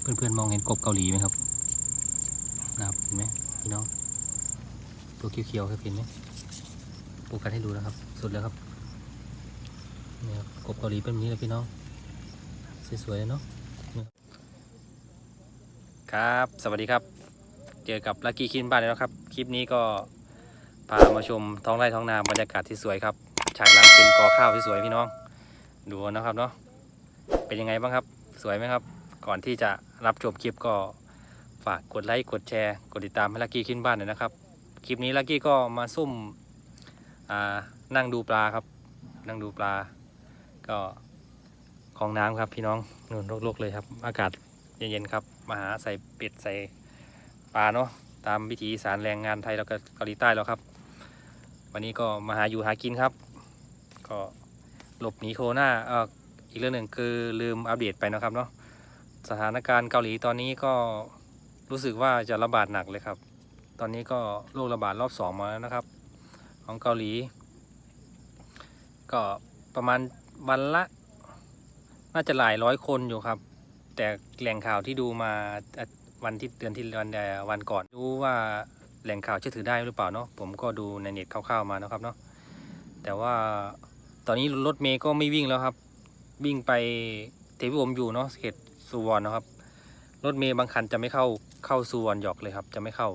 เพื่อนๆมองเห็นกบเกาหลีไหมครับนะครับเห็นไหมพี่น้อง ตัวเขียวๆครับเห็นไหมโฟกัสให้ดูนะครับ สุดแล้วครับนี่ครับกบเกาหลีเป็นแบบนี้เลยพี่น้อง สวยๆเลยเนาะครับครับ สวัสดีครับ เจอกับลักกี้คินบ้านแล้วครับ คลิปนี้ก็พามาชมท้องไร่ท้องนาบรรยากาศที่สวยครับ ฉากหลังเป็นกอข้าวที่สวยพี่น้อง ดูนะครับเนาะ เป็นยังไงบ้างครับ สวยไหมครับ ก่อนที่จะ รับชมคลิปก็ฝากกดไลค์กดแชร์กดติดตามให้ลักกี้ขึ้นบ้านหน่อยนะครับ คลิปนี้ลักกี้ก็มาซุ่มนั่งดูปลาครับ นั่งดูปลา ก็คลองน้ำครับพี่น้องนู่นโลกๆเลยครับ อากาศเย็นๆครับมาหาใส่เป็ดใส่ปลาเนาะตามวิถีสารแรงงานไทยแล้วก็เกาหลีใต้แล้วครับ วันนี้ก็มาหาอยู่หากินครับ ก็หลบหนีโควิดเอ่ออีกเรื่องหนึ่งคือลืมอัปเดตไปนะครับเนาะ สถานการณ์เกาหลีตอนนี้ก็รู้สึกว่าจะระบาดหนักเลยครับ ตอนนี้ก็โรคระบาดรอบสองมาแล้วนะครับ ของเกาหลี ก็ประมาณวันละ น่าจะหลายร้อยคนอยู่ครับ แต่แหล่งข่าวที่ดูมาวันที่เดือนที่วันวันก่อนรู้ว่าแหล่งข่าวเชื่อถือได้หรือเปล่าเนาะผมก็ดูในเน็ตคร่าวๆมานะครับเนาะแต่ว่าตอนนี้รถเมย์ก็ไม่วิ่งแล้วครับ วิ่งไปเทวิวมอยู่เนาะเขต สุวรรณนะครับ รถเมย์บางคันจะไม่เข้าเข้าสุวรรณหยอกเลยครับ จะไม่เข้า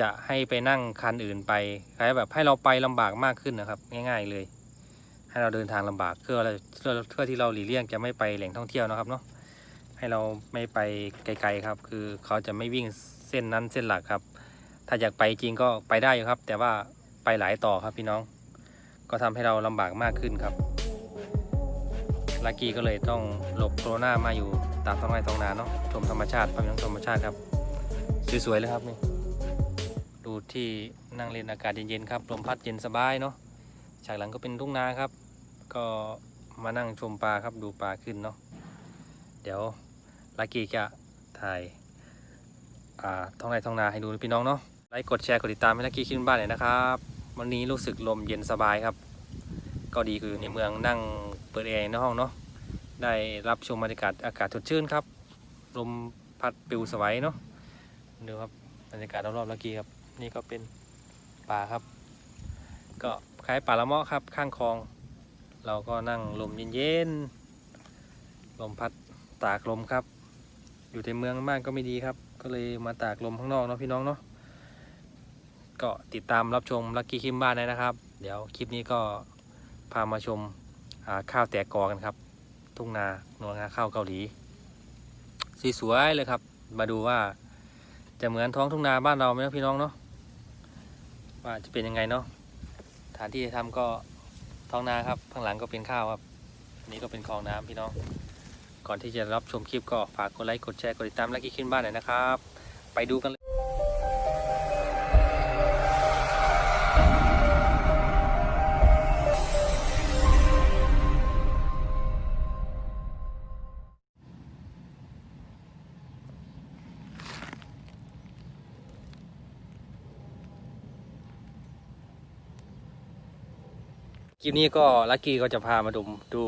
จะให้ไปนั่งคันอื่นไปคล้ายแบบให้เราไปลำบากมากขึ้นนะครับ ง่าย ๆเลย ให้เราเดินทางลำบากเพื่ออะไรเพื่อเพื่อที่เราหลีกเลี่ยงจะไม่ไปแหล่งท่องเที่ยวนะครับเนาะให้เราไม่ไปไกลๆครับ คือเขาจะไม่วิ่งเส้นนั้นเส้นหลักครับ ถ้าอยากไปจริงก็ไปได้อยู่ครับ แต่ว่าไปหลายต่อครับพี่น้อง ก็ทำให้เราลำบากมากขึ้นครับ ลักกี้ก็เลยต้องหลบโคโรนามาอยู่ตามท้องไร่ท้องนาเนาะชมธรรมชาติภาพยนตร์ธรรมชาติครับ สวยๆเลยครับนี่ดูที่นั่งเล่นอากาศเย็นๆครับลมพัดเย็นสบายเนาะฉากหลังก็เป็นทุ่งนาครับ ก็มานั่งชมปลาครับดูปลาขึ้นเนาะเดี๋ยวลักกี้จะถ่ายท้องไร่ท้องนาให้ดูพี่น้องเนาะไลค์กดแชร์กดติดตามให้ลักกี้ขึ้นบ้านหน่อยนะครับ วันนี้รู้สึกลมเย็นสบายครับ ก็ดีคือในเมืองนั่งเปิดแอร์ในห้องเนาะได้รับชมบรรยากาศอากาศสดชื่นครับลมพัดปลิวสวัยเนาะดูครับบรรยากาศรอบๆลักกี้ครับนี่ก็เป็นป่าครับ ก็คล้ายป่าละเมาะครับข้างคลอง เราก็นั่งลมเย็นๆลมพัดตากลมครับ อยู่ในเมืองมากก็ไม่ดีครับ ก็เลยมาตากลมข้างนอกเนาะพี่น้องเนาะก็ติดตามรับชมลักกี้คิมบ้านได้นะครับ เดี๋ยวคลิปนี้ก็ พามาชมาข้าวแตกกอกันครับ ทุ่งนาหนวนาข้าวเกาหลีสวยเลยครับ มาดูว่าจะเหมือนท้องทุ่งนาบ้านเราไหมพี่น้องเนาะว่าจะเป็นยังไงเนาะฐานที่จะทำก็ท้องนาครับข้างหลังก็เป็นข้าวครับอันนี้ก็เป็นคลองน้ำพี่น้อง ก่อนที่จะรับชมคลิปก็ฝากกดไลค์กดแชร์กดติดตามแลักกี้คิมบ้านหน่อยนะครับ ไปดูกันเลย คลิปนี้ก็ลักกี้ก็จะพามาดูดู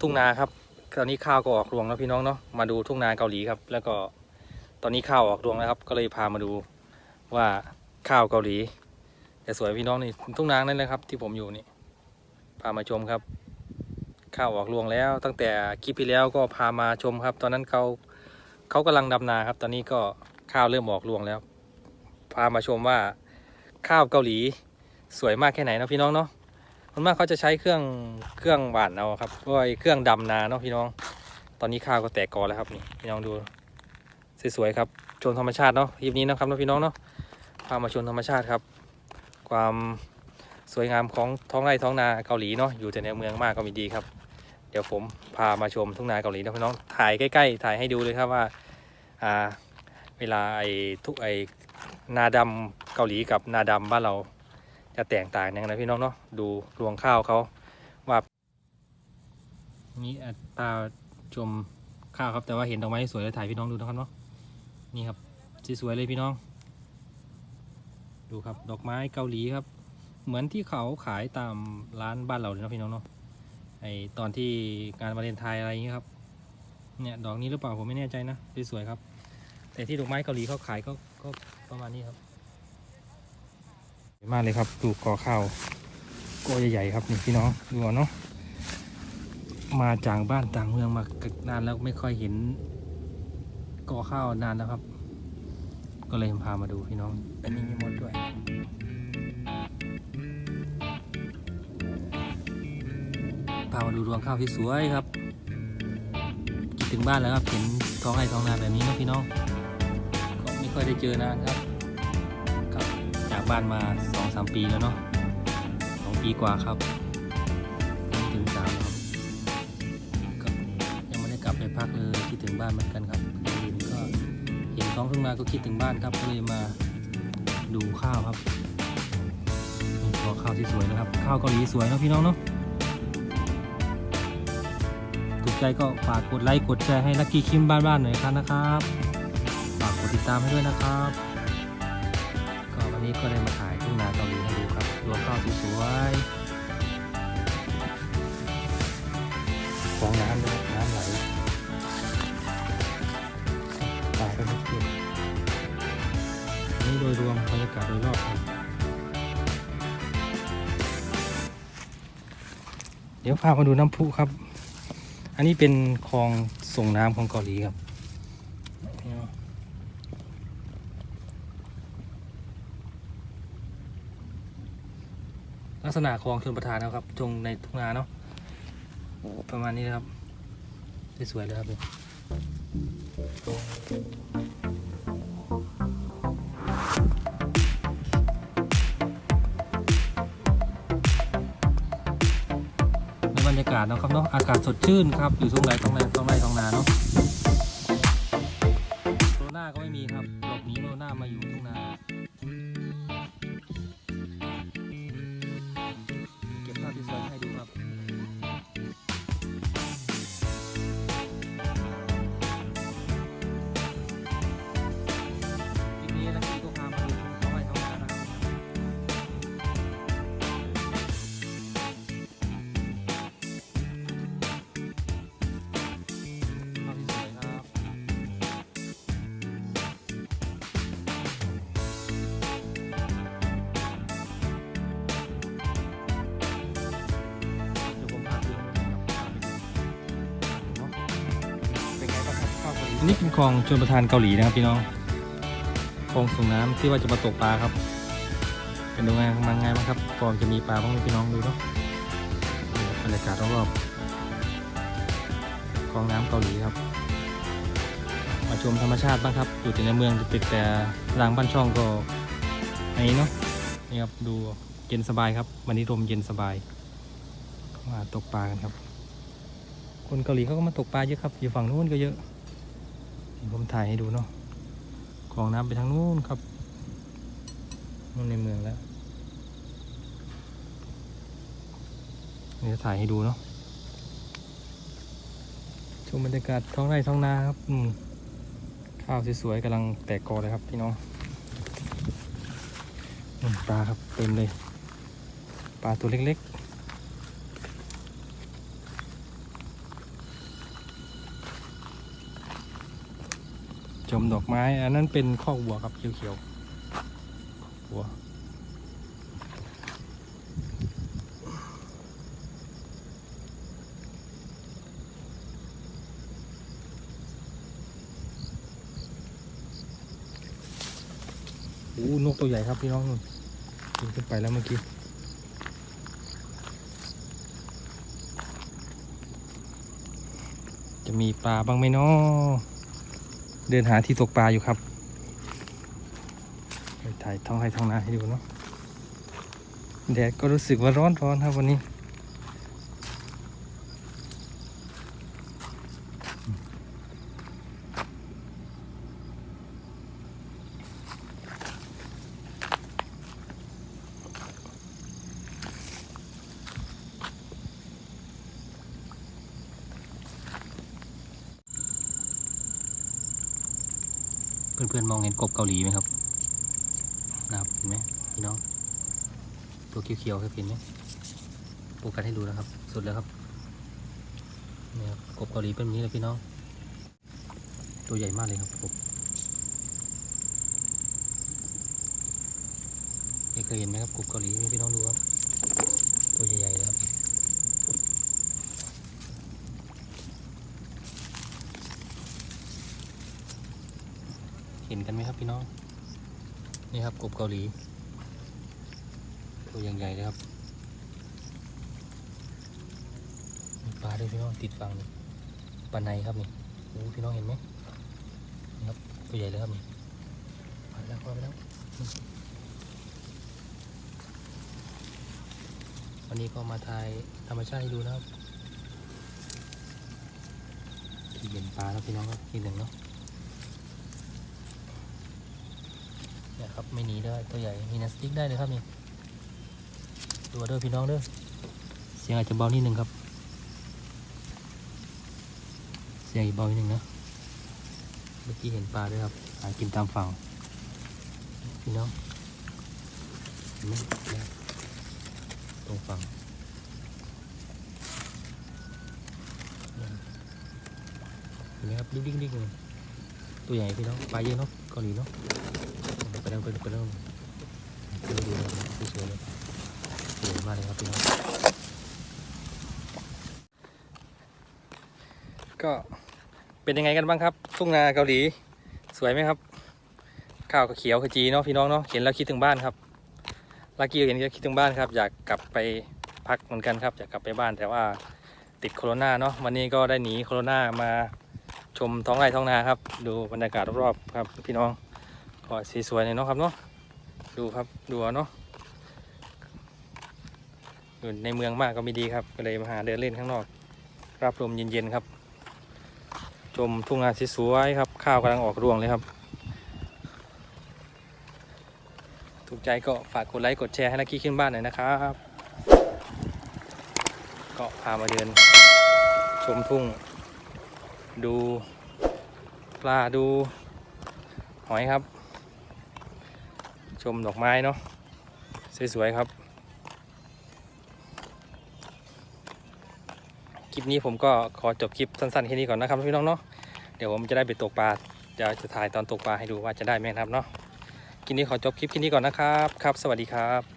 ทุ่งนาครับ ตอนนี้ข้าวก็ออกรวงแล้วพี่น้องเนาะมาดูทุ่งนาเกาหลีครับ แล้วก็ตอนนี้ข้าวออกรวงแล้วครับ ก็เลยพามาดูว่าข้าวเกาหลีจะสวยพี่น้องนี่ทุ่งนานั่นเลยครับ ที่ผมอยู่นี่พามาชมครับ ข้าวออกรวงแล้ว ตั้งแต่คลิปที่แล้วก็พามาชมครับ ตอนนั้นเขาเขากำลังดำนาครับ ตอนนี้ก็ข้าวเริ่มออกรวงแล้ว พามาชมว่าข้าวเกาหลีสวยมากแค่ไหนนะพี่น้องเนาะ ส่วนมากเขาจะใช้เครื่องเครื่องหวานเอาครับเพราะว่าไอ้เครื่องดำนาเนาะพี่น้อง ตอนนี้ข้าวก็แตกกอแล้วครับนี่พี่น้องดูสวยๆครับชมธรรมชาติเนาะคลิปนี้นะครับพี่น้องเนาะพามาชมธรรมชาติครับ ความสวยงามของท้องไร่ท้องนาเกาหลีเนาะอยู่แต่ในเมืองมากก็มีดีครับ เดี๋ยวผมพามาชมทุ่งนาเกาหลีนะพี่น้องถ่ายใกล้ๆถ่ายให้ดูเลยครับว่าอ่าเวลาไอ้ทุกไอ้นาดำเกาหลีกับนาดำบ้านเรา จะแตกต่างยังไงพี่น้องเนาะดูรวงข้าวเขาว่านี่อัตราชมข้าวครับแต่ว่าเห็นดอกไม้สวยเลยถ่ายพี่น้องดูนะครับเนาะนี่ครับสวยๆเลยพี่น้อง ดูครับดอกไม้เกาหลีครับ เหมือนที่เขาขายตามร้านบ้านเราเลยนะพี่น้องเนาะไอตอนที่งานวาเลนไทน์อะไรอย่างเงี้ยครับเนี่ยดอกนี้หรือเปล่าผมไม่แน่ใจนะสวยๆครับ แต่ที่ดอกไม้เกาหลีเขาขายก็ก็ประมาณนี้ครับ มากเลยครับดูกอข้าวกอใหญ่ๆครับนี่พี่น้องดูเอาเนาะมาจากบ้านต่างเมืองมานานแล้วไม่ค่อยเห็นกอข้าวนานแล้วครับ ก็เลยพามาดูพี่น้องอันนี้มีมดด้วยพามาดูรวงข้าวที่สวยครับถึงบ้านแล้วครับเห็นท้องไร่ท้องนาแบบนี้เนาะพี่น้องก็ไม่ค่อยได้เจอนานครับ จากบ้านมาสองสามปีแล้วเนาะสองปีกว่าครับถึงสามครับก็ยังไม่ได้กลับไปพักเลยคิดถึงบ้านเหมือนกันครับเห็นก็เห็นท้องทุ่งนาก็คิดถึงบ้านครับก็เลยมาดูข้าวครับตัวข้าวที่สวยนะครับ ข้าวเกาหลีสวยเนาะพี่น้องเนาะถูกใจก็ฝากกดไลค์กดแชร์ให้ลักกี้คิมบ้านๆหน่อยครับนะครับ ฝากกดติดตามให้ด้วยนะครับ นี้ก็ได้มาถ่ายทุ่งนาเกาหลีให้ดูครับรวงข้าวสวยๆฟองน้ำด้วยน้ำไหลตายก็ไม่ขึ้นนี่โดยรวมบรรยากาศโดยรอบครับเดี๋ยวพามาดูน้ำพุครับ อันนี้เป็นคลองส่งน้ำของเกาหลีครับ ลักษณะคลองชนประทานนะครับตรงในทุ่งนาเนาะประมาณนี้นะครับสวยๆเลยครับในบรรยากาศเนาะครับเนาะอากาศสดชื่นครับอยู่ทุ่งไร่ท้องไร่ท้องไร่ท้องนาเนาะ นนี้เป็นคลองชลประทานเกาหลีนะครับพี่น้องคลองส่งน้ำที่ว่าจะมาตกปลาครับ เป็นดูไงมาไงบ้างครับฟอร์มจะมีปลาบ้างไหมพี่น้องดูเนาะบรรยากาศรอบๆคลองน้ำเกาหลีครับ มาชมธรรมชาติบ้างครับ อยู่แต่ในเมืองติดแต่รางบ้านช่องก็อันนี้เนาะนี่ครับดูเย็นสบายครับ วันนี้ลมเย็นสบาย มาตกปลากันครับ คนเกาหลีเขาก็มาตกปลาเยอะครับ อยู่ฝั่งนู้นก็เยอะ ผมถ่ายให้ดูเนาะคลองน้ำไปทางนู้นครับนู่นในเมืองแล้วเนี่จะถ่ายให้ดูเนาะชมบรรยากาศท้องไร่ท้องนาครับอืมข้าวสวยๆกำลังแตกกอเลยครับพี่น้องปลาครับเต็มเลย ปลาตัวเล็กๆ มดอกไม้ อันนั้นเป็นคอกวัวครับเขียวๆวัวโอ้นกตัวใหญ่ครับพี่น้องนู่นบินขึ้นไปแล้วเมื่อกี้จะมีปลาบ้างไหมเนาะ เดินหาที่ตกปลาอยู่ครับไปถ่ายท้องให้ท้องนาให้ดูเนาะแดดก็รู้สึกว่าร้อนร้อนครับวันนี้ เพื่อนๆมองเห็นกบเกาหลีไหมครับนะครับเห็นไหมพี่น้อง ตัวเขียวๆครับเห็นไหมโฟกัสให้ดูนะครับ สุดแล้วครับนี่ครับกบเกาหลีเป็นแบบนี้เลยพี่น้อง ตัวใหญ่มากเลยครับผมเคยเห็นไหมครับกบเกาหลีพี่น้องดูครับ ตัวใหญ่ๆเลยครับ เห็นกันไหมครับพี่น้อง นี่ครับกบเกาหลี ตัวใหญ่ๆเลยครับมีปลาด้วยพี่น้องติดฟังนี่ปลาในครับนี่โอ้พี่น้องเห็นไหมนี่ครับตัวใหญ่เลยครับนี่มาแล้วไปแล้ววันนี้ก็มาถ่ายธรรมชาติให้ดูนะครับที่เห็นปลาแล้วพี่น้องครับทีหนึ่งเนาะ เนี่ยครับไม่หนีด้ตัวใหญ่มีนัสติกได้เลยครับนี่ตัวเด้อพี่น้องเด้อเสียงอาจจะเบานิดนึงครับ เสียงอีกเบาอีกนึงนะเมื่อกี้เห็นปลาด้วยครับหากินตามฝั่งพี่น้องเห็นไหมตรงฝั่งเนี่ยเห็นไหมครับดิ้งดิ้งดิ้งเลยตัวใหญ่พี่น้องปลาเยอะเนาะเกาหลีเนาะ ไปแล้วไปแล้วไปแล้วดูดูดูสวยเลยสวยมากเลยครับพี่น้องก็เป็นยังไงกันบ้างครับทุ่งนาเกาหลีสวยไหมครับ ข้าวก็เขียวขจีเนาะพี่น้องเนาะเห็นแล้วคิดถึงบ้านครับลักกี้เห็นแล้วคิดถึงบ้านครับ อยากกลับไปพักเหมือนกันครับอยากกลับไปบ้านแต่ว่าติดโควิดเนาะวันนี้ก็ได้หนีโควิดมาชมท้องไร่ท้องนาครับ ดูบรรยากาศรอบๆครับพี่น้อง ก็สีสวยเลยเนาะครับเนาะดูครับดูเนาะอยู่ในเมืองมากก็ไม่ดีครับก็เลยมาหาเดินเล่นข้างนอก รับลมเย็นๆครับ ชมทุ่งนาสวยครับ ข้าวกำลังออกรวงเลยครับ ถูกใจก็ฝากกดไลค์กดแชร์ให้ลักกี้ขึ้นบ้านหน่อยนะครับ ก็พามาเดิน ชมทุ่ง ดูปลาดูหอยครับ ชมดอกไม้เนาะสวยๆครับ คลิปนี้ผมก็ขอจบคลิปสั้นๆแค่นี้ก่อนนะครับพี่น้องเนาะเดี๋ยวผมจะได้ไปตกปลาจะจะถ่ายตอนตกปลาให้ดูว่าจะได้ไหมครับเนาะคลิปนี้ขอจบคลิปแค่นี้ก่อนนะครับครับ สวัสดีครับ